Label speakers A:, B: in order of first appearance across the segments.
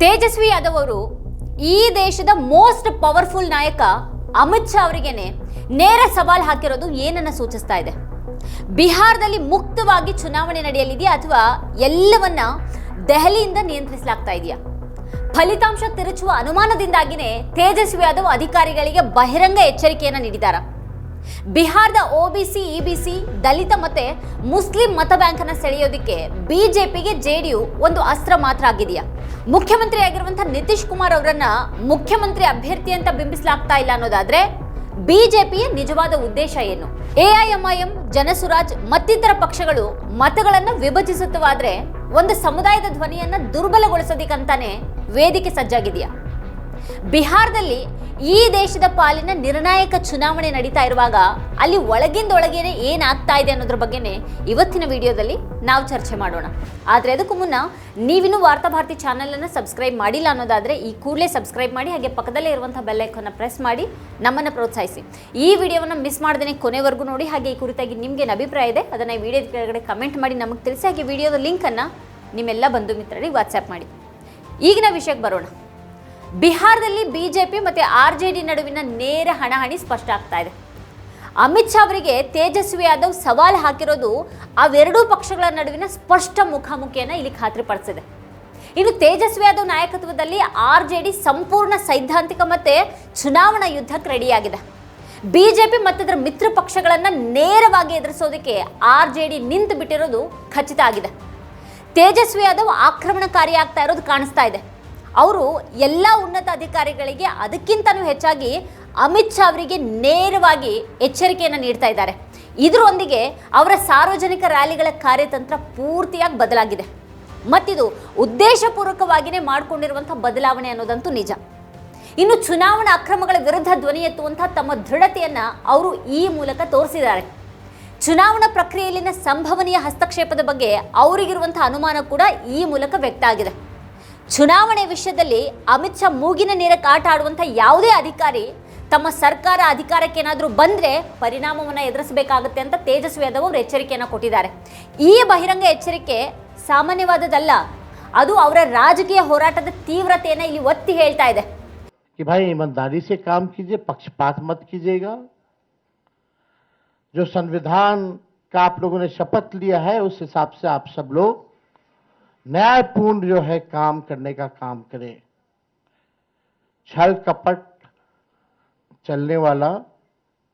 A: ತೇಜಸ್ವಿ ಯಾದವ್ ಅವರು ಈ ದೇಶದ ಮೋಸ್ಟ್ ಪವರ್ಫುಲ್ ನಾಯಕ ಅಮಿತ್ ಶಾ ಅವರಿಗೇನೆ ನೇರ ಸವಾಲು ಹಾಕಿರೋದು ಏನನ್ನ ಸೂಚಿಸ್ತಾ ಇದೆ? ಬಿಹಾರದಲ್ಲಿ ಮುಕ್ತವಾಗಿ ಚುನಾವಣೆ ನಡೆಯಲಿದೆಯಾ ಅಥವಾ ಎಲ್ಲವನ್ನ ದೆಹಲಿಯಿಂದ ನಿಯಂತ್ರಿಸಲಾಗ್ತಾ ಇದೆಯಾ? ಫಲಿತಾಂಶ ತಿರುಚುವ ಅನುಮಾನದಿಂದಾಗಿನೇ ತೇಜಸ್ವಿ ಯಾದವ್ ಅಧಿಕಾರಿಗಳಿಗೆ ಬಹಿರಂಗ ಎಚ್ಚರಿಕೆಯನ್ನ ನೀಡಿದ್ದಾರೆ ಬಿಹಾರದ ಒಬಿಸಿ ಇಬಿಸಿ ದಲಿತ ಮತ್ತೆ ಮುಸ್ಲಿಂ ಮತ ಬ್ಯಾಂಕ್ ಅನ್ನ ಸೆಳೆಯೋದಕ್ಕೆ ಬಿಜೆಪಿಗೆ ಜೆಡಿಯು ಒಂದು ಅಸ್ತ್ರ ಮಾತ್ರ ಆಗಿದೆಯಾ? ಮುಖ್ಯಮಂತ್ರಿ ಆಗಿರುವಂತಹ ನಿತೀಶ್ ಕುಮಾರ್ ಅವರನ್ನ ಮುಖ್ಯಮಂತ್ರಿ ಅಭ್ಯರ್ಥಿ ಅಂತ ಬಿಂಬಿಸಲಾಗ್ತಾ ಇಲ್ಲ ಅನ್ನೋದಾದ್ರೆ ಬಿಜೆಪಿಯ ನಿಜವಾದ ಉದ್ದೇಶ ಏನು? ಎಐಎಂಐಎಂ ಜನಸುರಾಜ್ ಮತ್ತಿತರ ಪಕ್ಷಗಳು ಮತಗಳನ್ನು ವಿಭಜಿಸುತ್ತವಾದ್ರೆ ಒಂದು ಸಮುದಾಯದ ಧ್ವನಿಯನ್ನ ದುರ್ಬಲಗೊಳಿಸೋದಿಕ್ಕಂತಾನೆ ವೇದಿಕೆ ಸಜ್ಜಾಗಿದೆಯಾ? ಬಿಹಾರದಲ್ಲಿ ಈ ದೇಶದ ಪಾಲಿನ ನಿರ್ಣಾಯಕ ಚುನಾವಣೆ ನಡೀತಾ ಇರುವಾಗ ಅಲ್ಲಿ ಒಳಗಿಂದ ಒಳಗಿಂದೊಳಗೇನೆ ಏನಾಗ್ತಾ ಇದೆ ಅನ್ನೋದ್ರ ಬಗ್ಗೆನೇ ಇವತ್ತಿನ ವಿಡಿಯೋದಲ್ಲಿ ನಾವು ಚರ್ಚೆ ಮಾಡೋಣ. ಆದರೆ ಅದಕ್ಕೂ ಮುನ್ನ ನೀವಿನ್ನೂ ವಾರ್ತಾಭಾರತಿ ಚಾನಲನ್ನು ಸಬ್ಸ್ಕ್ರೈಬ್ ಮಾಡಿಲ್ಲ ಅನ್ನೋದಾದರೆ ಈ ಕೂಡಲೇ ಸಬ್ಸ್ಕ್ರೈಬ್ ಮಾಡಿ, ಹಾಗೆ ಪಕ್ಕದಲ್ಲೇ ಇರುವಂಥ ಬೆಲ್ಲೈಕನ್ನು ಪ್ರೆಸ್ ಮಾಡಿ, ನಮ್ಮನ್ನು ಪ್ರೋತ್ಸಾಹಿಸಿ. ಈ ವಿಡಿಯೋವನ್ನು ಮಿಸ್ ಮಾಡ್ದೇ ಕೊನೆವರೆಗೂ ನೋಡಿ, ಹಾಗೆ ಈ ಕುರಿತಾಗಿ ನಿಮ್ಗೇನು ಅಭಿಪ್ರಾಯ ಇದೆ, ಅದನ್ನು ಈ ವಿಡಿಯೋದ ಕೆಳಗಡೆ ಕಮೆಂಟ್ ಮಾಡಿ, ನಮಗೆ ತಿಳಿಸಿ, ಹಾಗೆ ವಿಡಿಯೋದ ಲಿಂಕನ್ನು ನಿಮ್ಮೆಲ್ಲ ಬಂಧು ಮಿತ್ರರಿಗೆ ವಾಟ್ಸ್ಆ್ಯಪ್ ಮಾಡಿ. ಈಗಿನ ವಿಷಯಕ್ಕೆ ಬರೋಣ. ಬಿಹಾರದಲ್ಲಿ ಬಿಜೆಪಿ ಮತ್ತು ಆರ್ ಜೆ ಡಿ ನಡುವಿನ ನೇರ ಹಣಹಣಿ ಸ್ಪಷ್ಟ ಆಗ್ತಾ ಇದೆ. ಅಮಿತ್ ಶಾ ಅವರಿಗೆ ತೇಜಸ್ವಿ ಯಾದವ್ ಸವಾಲು ಹಾಕಿರೋದು ಅವೆರಡೂ ಪಕ್ಷಗಳ ನಡುವಿನ ಸ್ಪಷ್ಟ ಮುಖಾಮುಖಿಯನ್ನು ಇಲ್ಲಿ ಖಾತ್ರಿಪಡಿಸಿದೆ ಇನ್ನು ತೇಜಸ್ವಿ ಯಾದವ್ ನಾಯಕತ್ವದಲ್ಲಿ ಆರ್ ಜೆ ಡಿ ಸಂಪೂರ್ಣ ಸೈದ್ಧಾಂತಿಕ ಮತ್ತೆ ಚುನಾವಣಾ ಯುದ್ಧಕ್ಕೆ ರೆಡಿಯಾಗಿದೆ. ಬಿಜೆಪಿ ಅದರ ಮಿತ್ರ ಪಕ್ಷಗಳನ್ನು ನೇರವಾಗಿ ಎದುರಿಸೋದಕ್ಕೆ ಆರ್ ಜೆ ಡಿ ನಿಂತು ಬಿಟ್ಟಿರೋದು ಖಚಿತ ಆಗಿದೆ. ತೇಜಸ್ವಿ ಯಾದವ್ ಆಕ್ರಮಣಕಾರಿ ಆಗ್ತಾ ಇರೋದು ಕಾಣಿಸ್ತಾ ಇದೆ. ಅವರು ಎಲ್ಲ ಉನ್ನತ ಅಧಿಕಾರಿಗಳಿಗೆ ಅದಕ್ಕಿಂತನೂ ಹೆಚ್ಚಾಗಿ ಅಮಿತ್ ಶಾ ಅವರಿಗೆ ನೇರವಾಗಿ ಎಚ್ಚರಿಕೆಯನ್ನು ನೀಡ್ತಾ ಇದ್ದಾರೆ. ಇದರೊಂದಿಗೆ ಅವರ ಸಾರ್ವಜನಿಕ ರ್ಯಾಲಿಗಳ ಕಾರ್ಯತಂತ್ರ ಪೂರ್ತಿಯಾಗಿ ಬದಲಾಗಿದೆ. ಮತ್ತಿದು ಉದ್ದೇಶಪೂರ್ವಕವಾಗಿಯೇ ಮಾಡಿಕೊಂಡಿರುವಂಥ ಬದಲಾವಣೆ ಅನ್ನೋದಂತೂ ನಿಜ. ಇನ್ನು ಚುನಾವಣಾ ಅಕ್ರಮಗಳ ವಿರುದ್ಧ ಧ್ವನಿ ಎತ್ತುವಂತಹ ತಮ್ಮ ದೃಢತೆಯನ್ನು ಅವರು ಈ ಮೂಲಕ ತೋರಿಸಿದ್ದಾರೆ. ಚುನಾವಣಾ ಪ್ರಕ್ರಿಯೆಯಲ್ಲಿನ ಸಂಭವನೀಯ ಹಸ್ತಕ್ಷೇಪದ ಬಗ್ಗೆ ಅವರಿಗಿರುವಂಥ ಅನುಮಾನ ಕೂಡ ಈ ಮೂಲಕ ವ್ಯಕ್ತ ಆಗಿದೆ. ಚುನಾವಣೆ ವಿಷಯದಲ್ಲಿ ಅಮಿತ್ ಶಾ ಮೂಗಿನ ನೇರಕ್ಕೆ ಆಟ ಆಡುವಂಥ ಯಾವುದೇ ಅಧಿಕಾರಿ ತಮ್ಮ ಸರ್ಕಾರ ಅಧಿಕಾರಕ್ಕೇನಾದರೂ ಬಂದರೆ ಪರಿಣಾಮವನ್ನು ಎದುರಿಸಬೇಕಾಗುತ್ತೆ ಅಂತ ತೇಜಸ್ವಿ ಯಾದವ್ ಅವರು ಎಚ್ಚರಿಕೆಯನ್ನು ಕೊಟ್ಟಿದ್ದಾರೆ ಈ ಬಹಿರಂಗ ಎಚ್ಚರಿಕೆ ಸಾಮಾನ್ಯವಾದದಲ್ಲ ಅದು ಅವರ ರಾಜಕೀಯ ಹೋರಾಟದ ತೀವ್ರತೆಯನ್ನು ಇಲ್ಲಿ ಒತ್ತಿ ಹೇಳ್ತಾ ಇದೆ
B: कि भाई ईमानदारी से काम कीजिए पक्षपात मत कीजिएगा जो संविधान का आप लोगों ने शपथ लिया है उस हिसाब से आप सब लोग न्यायपूर्ण जो है काम करने का काम करें छल कपट चलने वाला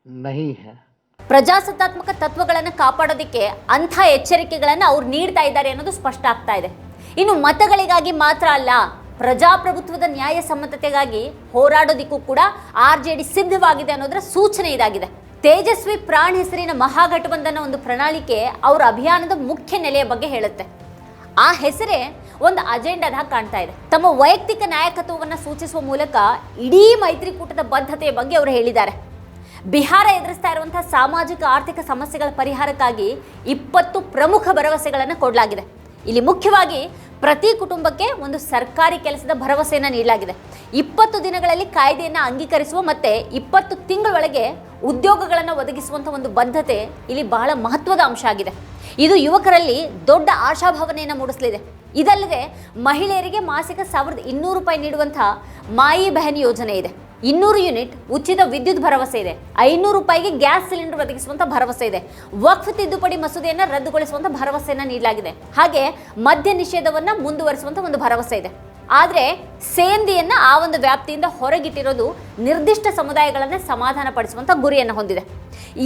B: नहीं है
A: ಪ್ರಜಾಸತ್ತಾತ್ಮಕ ತತ್ವಗಳನ್ನು ಕಾಪಾಡೋದಕ್ಕೆ ಅಂಥ ಎಚ್ಚರಿಕೆಗಳನ್ನು ಅವ್ರು ನೀಡ್ತಾ ಇದ್ದಾರೆ ಅನ್ನೋದು ಸ್ಪಷ್ಟ ಆಗ್ತಾ ಇದೆ ಇನ್ನು ಮತಗಳಿಗಾಗಿ ಮಾತ್ರ ಅಲ್ಲ ಪ್ರಜಾಪ್ರಭುತ್ವದ ನ್ಯಾಯಸಮ್ಮತತೆಗಾಗಿ ಹೋರಾಡೋದಕ್ಕೂ ಕೂಡ ಆರ್ ಜೆ ಡಿ ಸಿದ್ಧವಾಗಿದೆ ಅನ್ನೋದರ ಸೂಚನೆ ಇದಾಗಿದೆ ತೇಜಸ್ವಿ ಪ್ರಾಣ್ ಹೆಸರಿನ ಮಹಾಗಠಬಂಧನ ಒಂದು ಪ್ರಣಾಳಿಕೆ ಅವರ ಅಭಿಯಾನದ ಮುಖ್ಯ ನೆಲೆಯ ಬಗ್ಗೆ ಹೇಳುತ್ತೆ ಆ ಹೆಸರೇ ಒಂದು ಅಜೆಂಡಾದ ಕಾಣ್ತಾ ಇದೆ. ತಮ್ಮ ವೈಯಕ್ತಿಕ ನಾಯಕತ್ವವನ್ನು ಸೂಚಿಸುವ ಮೂಲಕ ಇಡೀ ಮೈತ್ರಿಕೂಟದ ಬದ್ಧತೆಯ ಬಗ್ಗೆ ಅವರು ಹೇಳಿದ್ದಾರೆ. ಬಿಹಾರ ಎದುರಿಸ್ತಾ ಇರುವಂತಹ ಸಾಮಾಜಿಕ, ಆರ್ಥಿಕ ಸಮಸ್ಯೆಗಳ ಪರಿಹಾರಕ್ಕಾಗಿ ಇಪ್ಪತ್ತು ಪ್ರಮುಖ ಭರವಸೆಗಳನ್ನು ಕೊಡಲಾಗಿದೆ. ಇಲ್ಲಿ ಮುಖ್ಯವಾಗಿ ಪ್ರತಿ ಕುಟುಂಬಕ್ಕೆ ಒಂದು ಸರ್ಕಾರಿ ಕೆಲಸದ ಭರವಸೆಯನ್ನು ನೀಡಲಾಗಿದೆ. ಇಪ್ಪತ್ತು ದಿನಗಳಲ್ಲಿ ಕಾಯ್ದೆಯನ್ನು ಅಂಗೀಕರಿಸುವ ಮತ್ತು ಇಪ್ಪತ್ತು ತಿಂಗಳೊಳಗೆ ಉದ್ಯೋಗಗಳನ್ನು ಒದಗಿಸುವಂಥ ಒಂದು ಬದ್ಧತೆ ಇಲ್ಲಿ ಬಹಳ ಮಹತ್ವದ ಅಂಶ ಆಗಿದೆ. ಇದು ಯುವಕರಲ್ಲಿ ದೊಡ್ಡ ಆಶಾಭಾವನೆಯನ್ನು ಮೂಡಿಸಲಿದೆ. ಇದಲ್ಲದೆ ಮಹಿಳೆಯರಿಗೆ ಮಾಸಿಕ ಸಾವಿರದ ಇನ್ನೂರು ರೂಪಾಯಿ ನೀಡುವಂತಹ ಮಾಯಿ ಬೆಹನ್ ಯೋಜನೆ ಇದೆ. ಇನ್ನೂರು ಯೂನಿಟ್ ಉಚಿತ ವಿದ್ಯುತ್ ಭರವಸೆ ಇದೆ. ಐನೂರು ರೂಪಾಯಿಗೆ ಗ್ಯಾಸ್ ಸಿಲಿಂಡರ್ ಒದಗಿಸುವಂತ ಭರವಸೆ ಇದೆ. ವಕ್ಫ್ ತಿದ್ದುಪಡಿ ಮಸೂದೆಯನ್ನು ರದ್ದುಗೊಳಿಸುವಂತ ಭರವಸೆಯನ್ನು ನೀಡಲಾಗಿದೆ. ಹಾಗೆ ಮದ್ಯ ನಿಷೇಧವನ್ನು ಮುಂದುವರಿಸುವಂಥ ಒಂದು ಭರವಸೆ ಇದೆ. ಆದರೆ ಸೇಂದಿಯನ್ನ ಆ ಒಂದು ವ್ಯಾಪ್ತಿಯಿಂದ ಹೊರಗಿಟ್ಟಿರೋದು ನಿರ್ದಿಷ್ಟ ಸಮುದಾಯಗಳನ್ನು ಸಮಾಧಾನ ಪಡಿಸುವಂತ ಗುರಿಯನ್ನು ಹೊಂದಿದೆ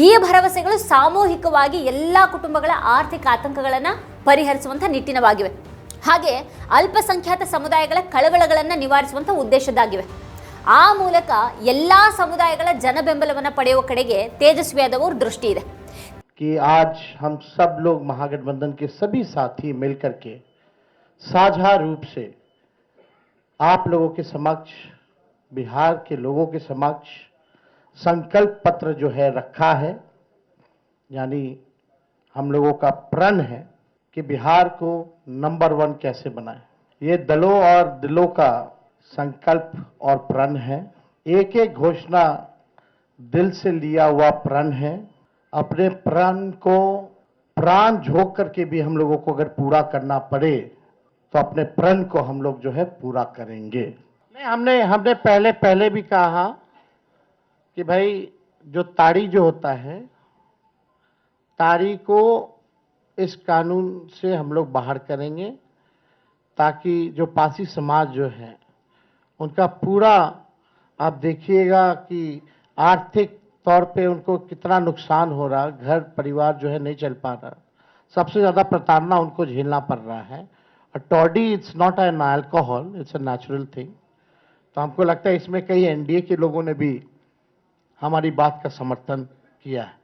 A: ಈ ಭರವಸೆಗಳು ಸಾಮೂಹಿಕವಾಗಿ ಎಲ್ಲ ಕುಟುಂಬಗಳ ಆರ್ಥಿಕ ಆತಂಕಗಳನ್ನು ಪರಿಹರಿಸುವಂತ ನಿಟ್ಟಿನವಾಗಿವೆ ಹಾಗೆ ಅಲ್ಪಸಂಖ್ಯಾತ ಸಮುದಾಯಗಳ ಕಳವಳಗಳನ್ನು ನಿವಾರಿಸುವಂತ ಉದ್ದೇಶದಾಗಿವೆ ಆ ಮೂಲಕ ಎಲ್ಲ ಸಮುದಾಯಗಳ ಜನ ಬೆಂಬಲವನ್ನು ಪಡೆಯುವ ಕಡೆಗೆ ತೇಜಸ್ವಿ ಯಾದವ್ ಅವ್ರ ದೃಷ್ಟಿ ಇದೆ
B: कि आज हम सब लोग महागठबंधन के सभी साथी मिलकर के साझा रूप से आप लोगों के समक्ष, बिहार के लोगों के समक्ष संकल्प पत्र जो है रखा है, यानी हम लोगों का प्रण है कि बिहार को नंबर वन कैसे बनाएँ। ये दलों और दिलों का संकल्प और प्रण है। एक एक घोषणा दिल से लिया हुआ प्रण है। अपने प्रण को प्राण झोंक करके भी हम लोगों को अगर पूरा करना पड़े तो अपने प्रण को हम लोग जो है पूरा करेंगे। नहीं, हमने हमने पहले पहले भी कहा कि भाई, जो ताड़ी जो होता है, ताड़ी को इस कानून से हम लोग बाहर करेंगे ताकि जो पासी समाज जो है, उनका पूरा, आप देखिएगा कि आर्थिक तौर पे उनको कितना नुकसान हो रहा, घर, परिवार जो है नहीं चल पा रहा। सबसे ज़्यादा प्रताड़ना उनको झेलना पड़ रहा है। और toddy it's not an alcohol it's a natural thing तो हमको लगता है इसमें कई एनडीए के लोगों ने भी हमारी बात का समर्थन किया है।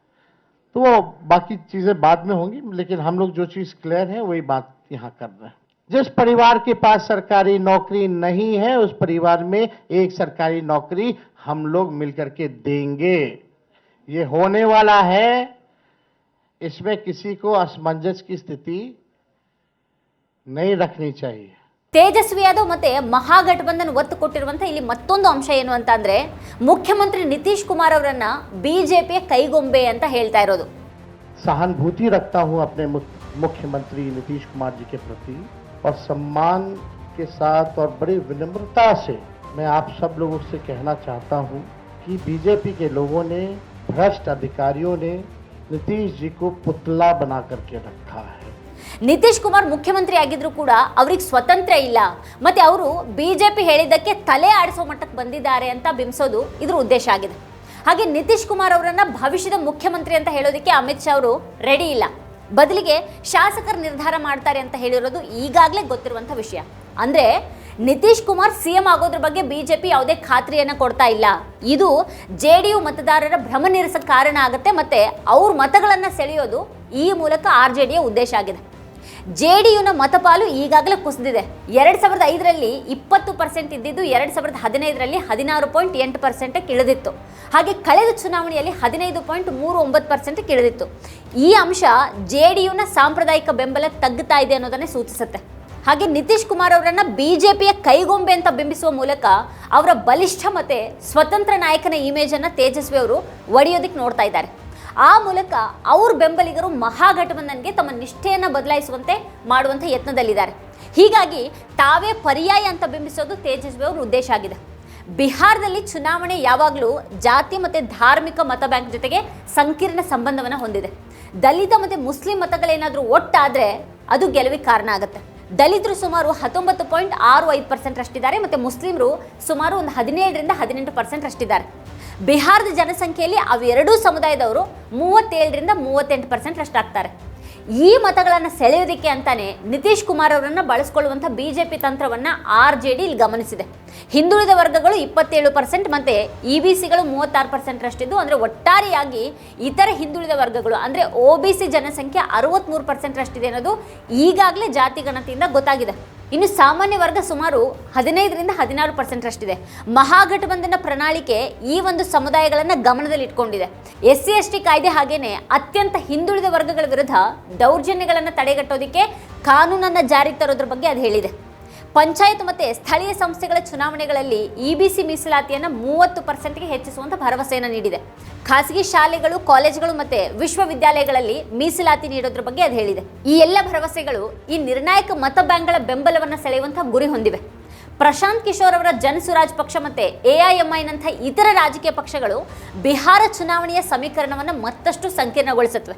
B: तो वो बाकी चीज़ें बाद में होंगी, लेकिन हम लोग जो चीज़ क्लियर है, वही बात यहाँ कर रहे हैं। जिस परिवार के पास सरकारी नौकरी नहीं है, उस परिवार में एक सरकारी नौकरी हम लोग मिलकर के देंगे। ये होने वाला है। इसमें किसी को असमंजस की स्थिति नहीं रखनी चाहिए
A: ತೇಜಸ್ವಿ ಯಾದವ್ ಮತ್ತೆ ಮಹಾಗಠಬಂಧನ್ ಒತ್ತು ಕೊಟ್ಟಿರುವಂತ ಇಲ್ಲಿ ಮತ್ತೊಂದು ಅಂಶ ಏನು ಅಂತ ಅಂದ್ರೆ ಮುಖ್ಯಮಂತ್ರಿ ನಿತೀಶ್ ಕುಮಾರ್ ಅವರನ್ನ ಬಿಜೆಪಿಯ ಕೈಗೊಂಬೆ ಅಂತ ಹೇಳ್ತಾ ಇರೋದು
B: सहानुभूति रखता हूं अपने मुख- मुख्यमंत्री नीतीश कुमार जी के प्रति और सम्मान के साथ और बड़ी विनम्रता से मैं आप सब लोगों से कहना चाहता हूं कि बीजेपी के लोगों ने भ्रष्ट अधिकारियों ने नीतीश जी को पुतला बना करके रखा है
A: ನಿತೀಶ್ ಕುಮಾರ್ ಮುಖ್ಯಮಂತ್ರಿ ಆಗಿದ್ರು ಕೂಡ ಅವ್ರಿಗೆ ಸ್ವತಂತ್ರ ಇಲ್ಲ. ಮತ್ತೆ ಅವರು ಬಿಜೆಪಿ ಹೇಳಿದ್ದಕ್ಕೆ ತಲೆ ಆಡಿಸೋ ಮಟ್ಟಕ್ಕೆ ಬಂದಿದ್ದಾರೆ ಅಂತ ಬಿಂಬಿಸೋದು ಇದ್ರ ಉದ್ದೇಶ ಆಗಿದೆ. ಹಾಗೆ ನಿತೀಶ್ ಕುಮಾರ್ ಅವರನ್ನ ಭವಿಷ್ಯದ ಮುಖ್ಯಮಂತ್ರಿ ಅಂತ ಹೇಳೋದಕ್ಕೆ ಅಮಿತ್ ಶಾ ಅವರು ರೆಡಿ ಇಲ್ಲ. ಬದಲಿಗೆ ಶಾಸಕರು ನಿರ್ಧಾರ ಮಾಡ್ತಾರೆ ಅಂತ ಹೇಳಿರೋದು ಈಗಾಗಲೇ ಗೊತ್ತಿರುವಂಥ ವಿಷಯ. ಅಂದ್ರೆ ನಿತೀಶ್ ಕುಮಾರ್ ಸಿಎಂ ಆಗೋದ್ರ ಬಗ್ಗೆ ಬಿಜೆಪಿ ಯಾವುದೇ ಖಾತ್ರಿಯನ್ನ ಕೊಡ್ತಾ ಇಲ್ಲ. ಇದು ಜೆ ಡಿ ಯು ಮತದಾರರ ಭ್ರಮ ನಿರಸಕ್ಕೆ ಕಾರಣ ಆಗುತ್ತೆ ಮತ್ತೆ ಅವ್ರ ಮತಗಳನ್ನ ಸೆಳೆಯೋದು ಈ ಮೂಲಕ ಆರ್ ಜೆ ಡಿಯ ಉದ್ದೇಶ ಆಗಿದೆ. ಜೆ ಯುನ ಮತಪಾಲು ಈಗಾಗಲೇ ಕುಸಿದಿದೆ. ಎರಡು ಸಾವಿರದ ಐದರಲ್ಲಿ ಇಪ್ಪತ್ತು ಪರ್ಸೆಂಟ್ ಇದ್ದಿದ್ದು, ಎರಡು ಸಾವಿರದ ಹದಿನೈದರಲ್ಲಿ ಹದಿನಾರು ಪಾಯಿಂಟ್ ಎಂಟು ಪರ್ಸೆಂಟ್ ಇಳಿದಿತ್ತು. ಹಾಗೆ ಕಳೆದ ಚುನಾವಣೆಯಲ್ಲಿ ಹದಿನೈದು ಪಾಯಿಂಟ್ ಮೂರು ಒಂಬತ್ತು ಪರ್ಸೆಂಟ್ ಇಳಿದಿತ್ತು. ಈ ಅಂಶ ಜೆ ಯುನ ಸಾಂಪ್ರದಾಯಿಕ ಬೆಂಬಲ ತಗ್ಗುತ್ತಾ ಇದೆ ಅನ್ನೋದನ್ನೇ ಸೂಚಿಸುತ್ತೆ. ಹಾಗೆ ನಿತೀಶ್ ಕುಮಾರ್ ಅವರನ್ನು ಬಿ ಜೆ ಪಿಯ ಕೈಗೊಂಬೆ ಅಂತ ಬಿಂಬಿಸುವ ಮೂಲಕ ಅವರ ಬಲಿಷ್ಠ ಮತ್ತೆ ಸ್ವತಂತ್ರ ನಾಯಕನ ಇಮೇಜನ್ನು ತೇಜಸ್ವಿ ಅವರು ಒಡೆಯೋದಕ್ಕೆ ನೋಡ್ತಾ ಇದ್ದಾರೆ. ಆ ಮೂಲಕ ಅವ್ರ ಬೆಂಬಲಿಗರು ಮಹಾಗಠಬಂಧನ್ಗೆ ತಮ್ಮ ನಿಷ್ಠೆಯನ್ನು ಬದಲಾಯಿಸುವಂತೆ ಮಾಡುವಂಥ ಯತ್ನದಲ್ಲಿದ್ದಾರೆ. ಹೀಗಾಗಿ ತಾವೇ ಪರ್ಯಾಯ ಅಂತ ಬಿಂಬಿಸೋದು ತೇಜಸ್ವಿ ಅವ್ರ ಉದ್ದೇಶ ಆಗಿದೆ. ಬಿಹಾರದಲ್ಲಿ ಚುನಾವಣೆ ಯಾವಾಗಲೂ ಜಾತಿ ಮತ್ತು ಧಾರ್ಮಿಕ ಮತ ಬ್ಯಾಂಕ್ ಜೊತೆಗೆ ಸಂಕೀರ್ಣ ಸಂಬಂಧವನ್ನು ಹೊಂದಿದೆ. ದಲಿತ ಮತ್ತು ಮುಸ್ಲಿಂ ಮತಗಳೇನಾದರೂ ಒಟ್ಟಾದರೆ ಅದು ಗೆಲುವಿಗೆ ಕಾರಣ ಆಗುತ್ತೆ. ದಲಿತರು ಸುಮಾರು ಹತ್ತೊಂಬತ್ತು ಪಾಯಿಂಟ್ ಆರು ಐದು ಪರ್ಸೆಂಟ್ ರಷ್ಟಿದ್ದಾರೆ, ಮತ್ತು ಮುಸ್ಲಿಮರು ಸುಮಾರು ಒಂದು ಹದಿನೇಳರಿಂದ ಹದಿನೆಂಟು ಪರ್ಸೆಂಟ್ ಅಷ್ಟಿದ್ದಾರೆ ಬಿಹಾರದ ಜನಸಂಖ್ಯೆಯಲ್ಲಿ ಅವೆರಡೂ ಸಮುದಾಯದವರು ಮೂವತ್ತೇಳರಿಂದ ಮೂವತ್ತೆಂಟು ಪರ್ಸೆಂಟ್ ಅಷ್ಟಾಗ್ತಾರೆ ಈ ಮತಗಳನ್ನು ಸೆಳೆಯೋದಕ್ಕೆ ಅಂತಾನೆ ನಿತೀಶ್ ಕುಮಾರ್ ಅವರನ್ನು ಬಳಸ್ಕೊಳ್ಳುವಂಥ ಬಿ ಜೆ ಪಿ ತಂತ್ರವನ್ನು ಆರ್ ಜೆ ಡಿ ಇಲ್ಲಿ ಗಮನಿಸಿದೆ. ಹಿಂದುಳಿದ ವರ್ಗಗಳು ಇಪ್ಪತ್ತೇಳು ಪರ್ಸೆಂಟ್ ಮತ್ತೆ ಇ ಬಿ ಸಿಗಳು ಮೂವತ್ತಾರು ಪರ್ಸೆಂಟ್ ರಷ್ಟಿದ್ದು, ಅಂದರೆ ಒಟ್ಟಾರೆಯಾಗಿ ಇತರ ಹಿಂದುಳಿದ ವರ್ಗಗಳು, ಅಂದರೆ ಒ ಬಿ ಸಿ ಜನಸಂಖ್ಯೆ ಅರವತ್ತ್ಮೂರು ಪರ್ಸೆಂಟ್ ಅಷ್ಟಿದೆ ಅನ್ನೋದು ಈಗಾಗಲೇ ಜಾತಿ ಗಣತಿಯಿಂದ ಗೊತ್ತಾಗಿದೆ. ಇನ್ನು ಸಾಮಾನ್ಯ ವರ್ಗ ಸುಮಾರು ಹದಿನೈದರಿಂದ ಹದಿನಾರು ಪರ್ಸೆಂಟ್ ಅಷ್ಟಿದೆ ಮಹಾಗಠಬಂಧನ ಪ್ರಣಾಳಿಕೆ ಈ ಒಂದು ಸಮುದಾಯಗಳನ್ನು ಗಮನದಲ್ಲಿಟ್ಕೊಂಡಿದೆ. ಎಸ್ ಸಿ ಎಸ್ ಟಿ ಕಾಯ್ದೆ ಹಾಗೇನೆ ಅತ್ಯಂತ ಹಿಂದುಳಿದ ವರ್ಗಗಳ ವಿರುದ್ಧ ದೌರ್ಜನ್ಯಗಳನ್ನು ತಡೆಗಟ್ಟೋದಕ್ಕೆ ಕಾನೂನನ್ನು ಜಾರಿಗೆ ತರೋದ್ರ ಬಗ್ಗೆ ಅದು ಹೇಳಿದೆ. ಪಂಚಾಯತ್ ಮತ್ತೆ ಸ್ಥಳೀಯ ಸಂಸ್ಥೆಗಳ ಚುನಾವಣೆಗಳಲ್ಲಿ ಇ ಬಿ ಸಿ ಮೀಸಲಾತಿಯನ್ನು ಮೂವತ್ತು ಪರ್ಸೆಂಟ್ಗೆ ಹೆಚ್ಚಿಸುವಂತ ಭರವಸೆಯನ್ನು ನೀಡಿದೆ. ಖಾಸಗಿ ಶಾಲೆಗಳು, ಕಾಲೇಜುಗಳು ಮತ್ತೆ ವಿಶ್ವವಿದ್ಯಾಲಯಗಳಲ್ಲಿ ಮೀಸಲಾತಿ ನೀಡೋದ್ರ ಬಗ್ಗೆ ಅದು ಹೇಳಿದೆ. ಈ ಎಲ್ಲ ಭರವಸೆಗಳು ಈ ನಿರ್ಣಾಯಕ ಮತ ಬ್ಯಾಂಕ್ಗಳ ಬೆಂಬಲವನ್ನು ಸೆಳೆಯುವಂಥ ಗುರಿ ಹೊಂದಿವೆ. ಪ್ರಶಾಂತ್ ಕಿಶೋರ್ ಅವರ ಜನಸುರಾಜ್ ಪಕ್ಷ ಮತ್ತೆ ಐನಂಥ ಇತರ ರಾಜಕೀಯ ಪಕ್ಷಗಳು ಬಿಹಾರ ಚುನಾವಣೆಯ ಸಮೀಕರಣವನ್ನು ಮತ್ತಷ್ಟು ಸಂಕೀರ್ಣಗೊಳಿಸುತ್ತವೆ.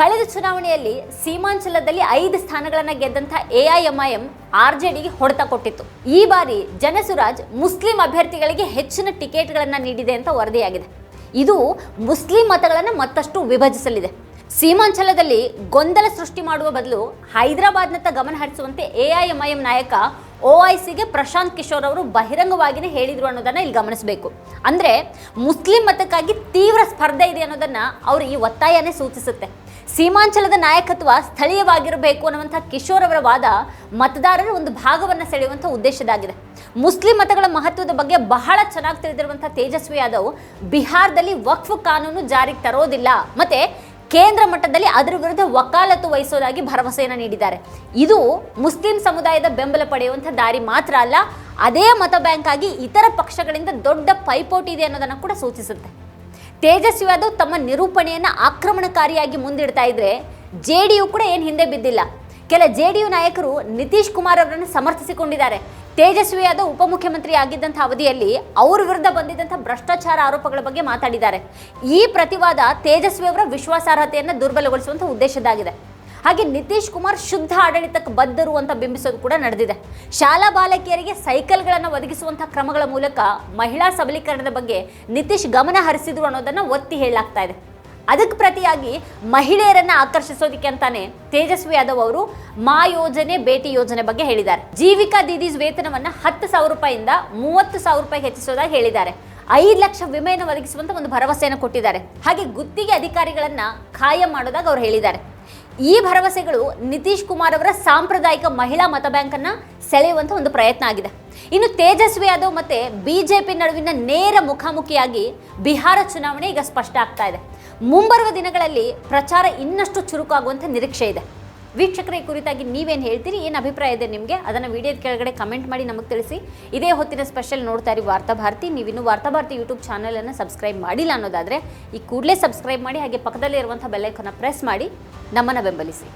A: ಕಳೆದ ಚುನಾವಣೆಯಲ್ಲಿ ಸೀಮಾಂಚಲದಲ್ಲಿ ಐದು ಸ್ಥಾನಗಳನ್ನು ಗೆದ್ದಂಥ ಎಐಎಂಐಎಂ ಆರ್ ಜೆ ಡಿಗೆ ಹೊಡೆತ ಕೊಟ್ಟಿತ್ತು. ಈ ಬಾರಿ ಜನಸುರಾಜ್ ಮುಸ್ಲಿಂ ಅಭ್ಯರ್ಥಿಗಳಿಗೆ ಹೆಚ್ಚಿನ ಟಿಕೆಟ್ಗಳನ್ನು ನೀಡಿದೆ ಅಂತ ವರದಿಯಾಗಿದೆ. ಇದು ಮುಸ್ಲಿಂ ಮತಗಳನ್ನು ಮತ್ತಷ್ಟು ವಿಭಜಿಸಲಿದೆ. ಸೀಮಾಂಚಲದಲ್ಲಿ ಗೊಂದಲ ಸೃಷ್ಟಿ ಮಾಡುವ ಬದಲು ಹೈದರಾಬಾದ್ನತ್ತ ಗಮನ ಹರಿಸುವಂತೆ ಎಐಎಂಐಎಂ ನಾಯಕ ಒಐಸಿಗೆ ಪ್ರಶಾಂತ್ ಕಿಶೋರ್ ಅವರು ಬಹಿರಂಗವಾಗಿಯೇ ಹೇಳಿದ್ರು ಅನ್ನೋದನ್ನು ಇಲ್ಲಿ ಗಮನಿಸಬೇಕು. ಅಂದರೆ ಮುಸ್ಲಿಂ ಮತಕ್ಕಾಗಿ ತೀವ್ರ ಸ್ಪರ್ಧೆ ಇದೆ ಅನ್ನೋದನ್ನು ಅವರು ಈ ಒತ್ತಾಯನೇ ಸೂಚಿಸುತ್ತೆ. ಸೀಮಾಂಚಲದ ನಾಯಕತ್ವ ಸ್ಥಳೀಯವಾಗಿರಬೇಕು ಅನ್ನುವಂಥ ಕಿಶೋರ್ ಅವರ ವಾದ ಮತದಾರರ ಒಂದು ಭಾಗವನ್ನು ಸೆಳೆಯುವಂಥ ಉದ್ದೇಶದಾಗಿದೆ. ಮುಸ್ಲಿಂ ಮತಗಳ ಮಹತ್ವದ ಬಗ್ಗೆ ಬಹಳ ಚೆನ್ನಾಗಿ ತಿಳಿದಿರುವಂಥ ತೇಜಸ್ವಿ ಯಾದವ್ ಬಿಹಾರದಲ್ಲಿ ವಕ್ಫ್ ಕಾನೂನು ಜಾರಿಗೆ ತರೋದಿಲ್ಲ. ಮತ್ತೆ ಕೇಂದ್ರ ಮಟ್ಟದಲ್ಲಿ ಅದರ ವಿರುದ್ಧ ವಕಾಲತ್ತು ವಹಿಸೋದಾಗಿ ಭರವಸೆಯನ್ನು ನೀಡಿದ್ದಾರೆ. ಇದು ಮುಸ್ಲಿಂ ಸಮುದಾಯದ ಬೆಂಬಲ ಪಡೆಯುವಂಥ ದಾರಿ ಮಾತ್ರ ಅಲ್ಲ, ಅದೇ ಮತ ಬ್ಯಾಂಕ್ ಆಗಿ ಇತರ ಪಕ್ಷಗಳಿಂದ ದೊಡ್ಡ ಪೈಪೋಟಿ ಇದೆ ಅನ್ನೋದನ್ನು ಕೂಡ ಸೂಚಿಸುತ್ತೆ. ತೇಜಸ್ವಿ ಯಾದವ್ ತಮ್ಮ ನಿರೂಪಣೆಯನ್ನು ಆಕ್ರಮಣಕಾರಿಯಾಗಿ ಮುಂದಿಡ್ತಾ ಇದ್ರೆ ಜೆ ಕೂಡ ಏನು ಹಿಂದೆ ಬಿದ್ದಿಲ್ಲ. ಕೆಲ ಜೆ ನಾಯಕರು ನಿತೀಶ್ ಕುಮಾರ್ ಅವರನ್ನು ಸಮರ್ಥಿಸಿಕೊಂಡಿದ್ದಾರೆ. ತೇಜಸ್ವಿ ಯಾದವ್ ಉಪಮುಖ್ಯಮಂತ್ರಿ ಆಗಿದ್ದಂಥ ಅವಧಿಯಲ್ಲಿ ಅವ್ರ ವಿರುದ್ಧ ಬಂದಿದ್ದಂಥ ಭ್ರಷ್ಟಾಚಾರ ಆರೋಪಗಳ ಬಗ್ಗೆ ಮಾತಾಡಿದ್ದಾರೆ. ಈ ಪ್ರತಿವಾದ ತೇಜಸ್ವಿ ಅವರ ವಿಶ್ವಾಸಾರ್ಹತೆಯನ್ನು ದುರ್ಬಲಗೊಳಿಸುವಂಥ ಉದ್ದೇಶದಾಗಿದೆ ಹಾಗೆ ನಿತೀಶ್ ಕುಮಾರ್ ಶುದ್ಧ ಆಡಳಿತಕ್ಕೆ ಬದ್ಧರು ಅಂತ ಬಿಂಬಿಸೋದು ಕೂಡ ನಡೆದಿದೆ. ಶಾಲಾ ಬಾಲಕಿಯರಿಗೆ ಸೈಕಲ್ಗಳನ್ನು ಒದಗಿಸುವಂಥ ಕ್ರಮಗಳ ಮೂಲಕ ಮಹಿಳಾ ಸಬಲೀಕರಣದ ಬಗ್ಗೆ ನಿತೀಶ್ ಗಮನ ಹರಿಸಿದ್ರು ಅನ್ನೋದನ್ನು ಒತ್ತಿ ಹೇಳಲಾಗ್ತಾ ಇದೆ. ಅದಕ್ಕೆ ಪ್ರತಿಯಾಗಿ ಮಹಿಳೆಯರನ್ನ ಆಕರ್ಷಿಸೋದಿಕ್ಕೆ ಅಂತಾನೆ ತೇಜಸ್ವಿ ಯಾದವ್ ಅವರು ಮಾ ಯೋಜನೆ ಭೇಟಿ ಯೋಜನೆ ಬಗ್ಗೆ ಹೇಳಿದ್ದಾರೆ. ಜೀವಿಕಾ ದೀದೀಸ್ ವೇತನವನ್ನ ಹತ್ತು ಸಾವಿರ ರೂಪಾಯಿಂದ ಮೂವತ್ತು ಸಾವಿರ ರೂಪಾಯಿ ಹೆಚ್ಚಿಸೋದಾಗಿ ಹೇಳಿದ್ದಾರೆ. ಐದು ಲಕ್ಷ ವಿಮೆಯನ್ನು ಒದಗಿಸುವಂತ ಒಂದು ಭರವಸೆಯನ್ನು ಕೊಟ್ಟಿದ್ದಾರೆ. ಹಾಗೆ ಗುತ್ತಿಗೆ ಅಧಿಕಾರಿಗಳನ್ನ ಖಾಯಂ ಮಾಡೋದಾಗ ಅವ್ರು ಹೇಳಿದ್ದಾರೆ. ಈ ಭರವಸೆಗಳು ನಿತೀಶ್ ಕುಮಾರ್ ಅವರ ಸಾಂಪ್ರದಾಯಿಕ ಮಹಿಳಾ ಮತ ಬ್ಯಾಂಕ್ ಅನ್ನ ಸೆಳೆಯುವಂತ ಒಂದು ಪ್ರಯತ್ನ ಆಗಿದೆ. ಇನ್ನು ತೇಜಸ್ವಿ ಯಾದವ್ ಮತ್ತೆ ಬಿಜೆಪಿ ನಡುವಿನ ನೇರ ಮುಖಾಮುಖಿಯಾಗಿ ಬಿಹಾರ ಚುನಾವಣೆ ಈಗ ಸ್ಪಷ್ಟ ಆಗ್ತಾ ಇದೆ. ಮುಂಬರುವ ದಿನಗಳಲ್ಲಿ ಪ್ರಚಾರ ಇನ್ನಷ್ಟು ಚುರುಕಾಗುವಂತ ನಿರೀಕ್ಷೆ ಇದೆ. ವೀಕ್ಷಕರ, ಈ ಕುರಿತಾಗಿ ನೀವೇನು ಹೇಳ್ತೀರಿ? ಏನು ಅಭಿಪ್ರಾಯ ಇದೆ ನಿಮಗೆ? ಅದನ್ನು ವಿಡಿಯೋದ ಕೆಳಗಡೆ ಕಮೆಂಟ್ ಮಾಡಿ ನಮಗೆ ತಿಳಿಸಿ. ಇದೇ ಹೊತ್ತಿನ ಸ್ಪೆಷಲ್ ನೋಡ್ತಾ ಇರಿ ವಾರ್ತಾಭಾರತಿ ನೀವಿನ್ನು ವಾರ್ತಾಭಾರತಿ ಯೂಟ್ಯೂಬ್ ಚಾನಲನ್ನು ಸಬ್ಸ್ಕ್ರೈಬ್ ಮಾಡಿಲ್ಲ ಅನ್ನೋದಾದರೆ ಈ ಕೂಡಲೇ ಸಬ್ಸ್ಕ್ರೈಬ್ ಮಾಡಿ, ಹಾಗೆ ಪಕ್ಕದಲ್ಲೇ ಇರುವಂಥ ಬೆಲ್ಲೈಕನ್ನು ಪ್ರೆಸ್ ಮಾಡಿ ನಮ್ಮನ್ನು ಬೆಂಬಲಿಸಿ.